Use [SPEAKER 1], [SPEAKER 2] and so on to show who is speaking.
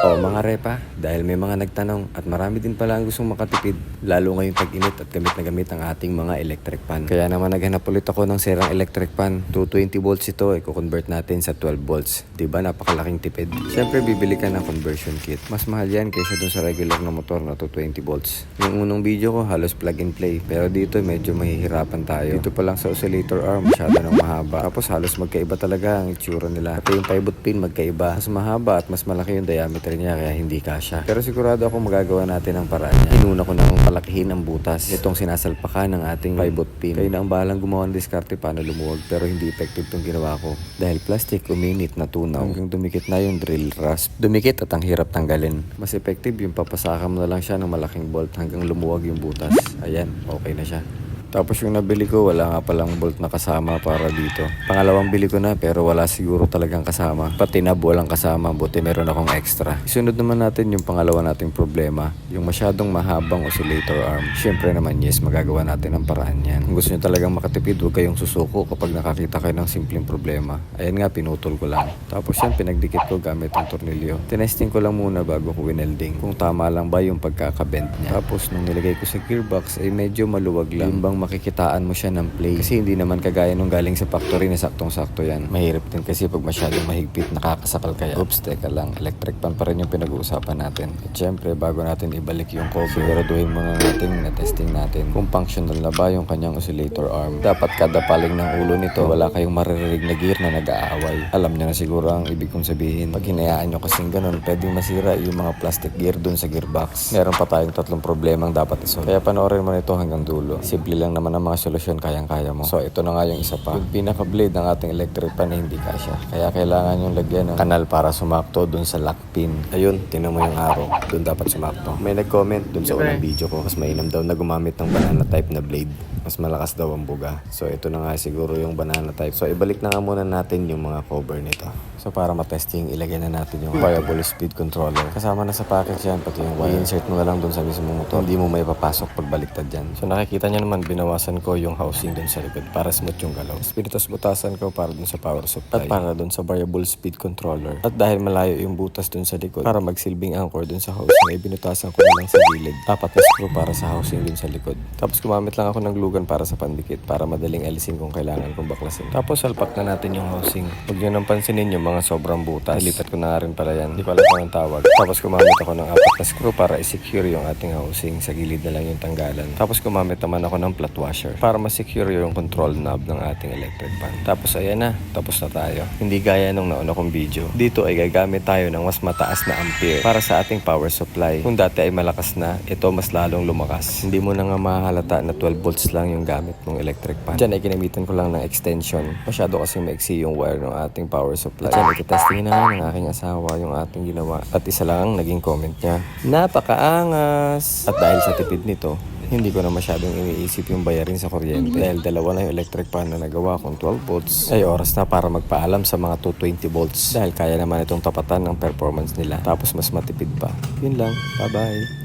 [SPEAKER 1] O mga repa, dahil may mga nagtanong at marami din pala ang gustong makatipid, lalo ngayong tag-init at gamit na gamit ang ating mga electric pan. Kaya naman naghanap ulit ako ng serang electric pan. 220 volts ito, i-convert natin sa 12 volts. Ba napakalaking tipid? Siyempre bibili ka ng conversion kit. Mas mahal yan kaysa dun sa regular na motor na 220 volts. Yung unang video ko, halos plug and play. Pero dito medyo mahihirapan tayo. Dito pa lang sa oscillator arm, masyado nang mahaba. Tapos halos magkaiba talaga ang itsura nila. Pati yung pivot pin magkaiba. Mas mahaba at mas malaki yung diameter niya kaya hindi kasya. Pero sigurado ako magagawa natin ang paraan niya. Inuna ko nang palakihin ang butas. Itong sinasalpakan ng ating pivot pin. Kayo na ang bahalang gumawa ng diskarte paano lumuwag pero hindi effective itong ginawa ko. Dahil plastic uminit na tunaw hanggang dumikit na yung drill rasp. Dumikit at ang hirap tanggalin. Mas effective yung papasaka mo na lang siya ng malaking bolt hanggang lumuwag yung butas. Ayan, okay na siya. Tapos yung nabili ko, wala nga palang bolt na kasama para dito. Pangalawang bili ko na pero wala siguro talagang kasama. Pati nab walang kasama, buti meron akong extra. Isunod naman natin yung pangalawa nating problema, yung masyadong mahabang oscillator arm. Siyempre naman yes, magagawa natin ang paraan yan. Kung gusto nyo talagang makatipid, huwag kayong susuko kapag nakakita kayo ng simpleng problema. Ayan nga, pinutol ko lang. Tapos yan, pinagdikit ko gamit ang tornilyo. Tinesting ko lang muna bago ko winelding kung tama lang ba yung pagkakabend niya. Tapos nung nilagay ko sa gearbox ay medyo maluwag lang. Yung bang makikitaan mo siya ng play. Kasi hindi naman kagaya nung galing sa factory na saktong-sakto yan. Mahirap din kasi pag masyadong mahigpit, nakakasakal kaya. Oops, teka lang. Electric pan pa rin yung pinag-uusapan natin. At syempre, bago natin ibalik yung cover, siguraduhin muna natin na testing natin kung functional na ba yung kanyang oscillator arm. Dapat kada paling ng ulo nito, wala kayong maririnig na gear na nag-aaway. Alam nyo na siguro ang ibig kong sabihin. Pag hinayaan nyo kasing ganun, pwedeng masira yung mga plastic gear dun sa gearbox. Meron pa tayong tatlong problemang dapat isolve. Kaya panoorin mo nito hanggang dulo. Simple lang naman ang mga solusyon kayang-kaya mo. So ito na nga yung isa pa. Yung pinaka-blade ng ating electric pan hindi kasya. Kaya kailangan yung lagyan ng kanal para sumakto dun sa lock pin. Ayun, tinan mo yung arrow. Dun dapat sumakto. May nag-comment dun sa unang video ko. Mas mainam daw na gumamit ng banana type na blade. Mas malakas daw ang buga. So ito na nga siguro yung banana type. So ibalik na nga muna natin yung mga cover nito. So para matesting, ilagay na natin yung variable speed controller. Kasama na sa package yan, pati yung wire. I-insert mo na lang dun sa mismo motor. Hindi mo may papasok pag baliktad dyan. So nakikita nyo naman, binawasan ko yung housing dun sa likod para smooth yung galaw. Spiritus butasan ko para dun sa power supply. At para dun sa variable speed controller. At dahil malayo yung butas dun sa likod, para magsilbing anchor dun sa housing, ay binutasan ko na lang sa gilid. Apat na screw para sa housing dun sa likod. Tapos gumamit lang ako ng glugan para sa pandikit para madaling alisin kung kailangan kong baklasin. Tapos salpak na natin yung housing. Huwag nyo nang pansinin yung mga sobrang butas. Nilipat ko na nga rin pala yan. Hindi ko alam kung anong tawag. Tapos gumamit ako ng apat na screw para i-secure yung ating housing. Sa gilid na lang yung tanggalan. Tapos gumamit naman ako ng flat washer para ma-secure yung control knob ng ating electric fan. Tapos ayan na, tapos na tayo. Hindi gaya nung nauna kong video. Dito ay gagamit tayo ng mas mataas na ampere para sa ating power supply. Kung dati ay malakas na, ito mas lalong lumakas. Hindi mo na nga mahalata na 12 volts lang yung gamit ng electric fan. Diyan ay ginamitan ko lang ng extension. Masyado kasi maiksi yung wire ng ating power supply. Diyan ikitestingin na ng aking asawa yung ating ginawa. At isa lang ang naging comment niya. Napakaangas! At dahil sa tipid nito, hindi ko na masyadong iniisip yung bayarin sa kuryente. Dahil dalawa na yung electric pan na nagawa kong 12 volts, ay oras na para magpaalam sa mga 220 volts. Dahil kaya naman itong tapatan ng performance nila. Tapos mas matipid pa. Yun lang. Bye-bye.